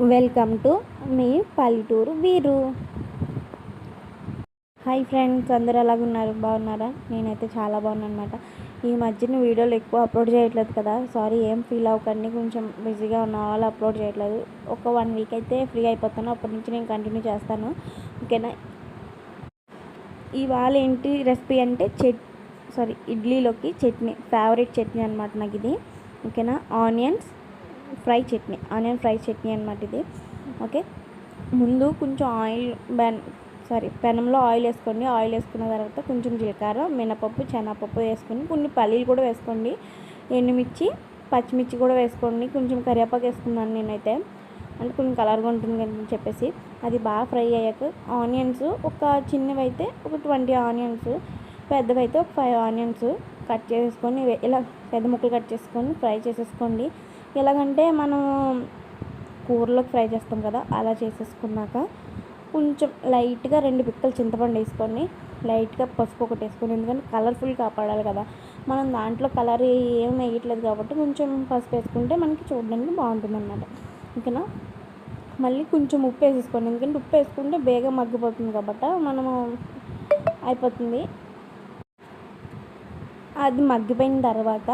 Welcome to me పల్లెటూరు వీరు. Hi friends అందరు ఎలాగున్నారు? బాగున్నారా? నేనైతే చాలా బాగున్నాను అనమాట ఈ మధ్యన వీడియోలు ఎక్కువ అప్లోడ్ చేయట్లేదు కదా. సారీ ఏం ఫీల్ అవ్వకండి. కొంచెం బిజీగా ఉన్న వాళ్ళు అప్లోడ్ చేయట్లేదు. ఒక వన్ వీక్ అయితే ఫ్రీ అయిపోతాను. అప్పటి నుంచి నేను కంటిన్యూ చేస్తాను. ఓకేనా? ఇవాళ ఏంటి రెసిపీ అంటే చట్ సారీ ఇడ్లీలోకి చట్నీ ఫేవరెట్ చట్నీ అనమాట నాకు ఇది ఓకేనా? Onions fry chutney onion fry chutney అనమాట ఇది. ఓకే? ముందు కొంచెం ఆయిల్ బెన్ సారీ పెనంలో ఆయిల్ వేసుకోండి. ఆయిల్ వేసుకున్న తర్వాత కొంచెం జీలకర్ర మినపప్పు శనగపప్పు వేసుకొని కొన్ని పల్లీలు కూడా వేసుకోండి. ఎండుమిర్చి పచ్చిమిర్చి కూడా వేసుకోండి. కొంచెం కరివేపాకు వేసుకున్నాను నేనైతే. అంటే కొంచెం కలర్గా ఉంటుంది అని చెప్పేసి. అది బాగా ఫ్రై అయ్యాక ఆనియన్స్ ఒక చిన్నవి అయితే ఒక ట్వంటీ ఆనియన్స్ పెద్దవైతే ఒక ఫైవ్ ఆనియన్స్ కట్ చేసుకొని ఇలా పెద్ద ముక్కలు కట్ చేసుకొని ఫ్రై చేసేసుకోండి. ఎలాగంటే మనం కూరలోకి ఫ్రై చేస్తాం కదా అలా చేసేసుకున్నాక కొంచెం లైట్గా రెండు పిక్కలు చింతపండు వేసుకొని లైట్గా పసుపు ఒకటి వేసుకొని ఎందుకంటే కలర్ఫుల్ కాపాడాలి కదా. మనం దాంట్లో కలర్ ఏం వేయట్లేదు కాబట్టి కొంచెం పసుపు వేసుకుంటే మనకి చూడడానికి బాగుంటుంది అన్నమాట ఓకేనా? మళ్ళీ కొంచెం ఉప్పు వేసేసుకోండి ఎందుకంటే ఉప్పు వేసుకుంటే బేగం మగ్గిపోతుంది కాబట్టి మనము అయిపోతుంది. అది మగ్గిపోయిన తర్వాత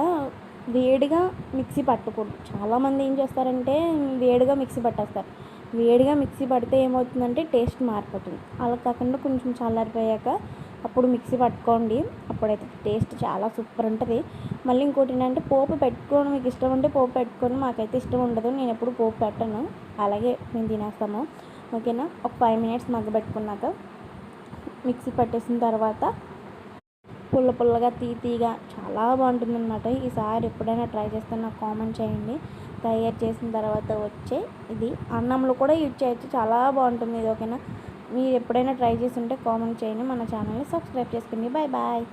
వేడిగా మిక్సీ పట్టకూడదు. చాలామంది ఏం చేస్తారంటే వేడిగా మిక్సీ పట్టేస్తారు. వేడిగా మిక్సీ పడితే ఏమవుతుందంటే టేస్ట్ మారిపోతుంది. అలా కాకుండా కొంచెం చల్లారిపోయాక అప్పుడు మిక్సీ పట్టుకోండి. అప్పుడైతే టేస్ట్ చాలా సూపర్ ఉంటుంది. మళ్ళీ ఇంకోటి ఏంటంటే పోపు పెట్టుకోవడం మీకు ఇష్టం ఉంటే పోపు పెట్టుకొని మాకైతే ఇష్టం ఉండదు. నేను ఎప్పుడు పోపు పెట్టను. అలాగే మేము తినేస్తాము. ఓకేనా? ఒక ఫైవ్ మినిట్స్ మగ్గబెట్టుకున్నాక మిక్సీ పట్టేసిన తర్వాత పుల్ల పుల్లగా తీ తీగా చాలా బాగుంటుందనమాట ఈసారి ఎప్పుడైనా ట్రై చేస్తే నాకు కామెంట్ చేయండి. తయారు చేసిన తర్వాత వచ్చే ఇది అన్నంలో కూడా యూజ్ చేయొచ్చు. చాలా బాగుంటుంది ఇది ఓకేనా? మీరు ఎప్పుడైనా ట్రై చేసి ఉంటే కామెంట్ చేయండి. మన ఛానల్ని సబ్స్క్రైబ్ చేసుకోండి. Bye bye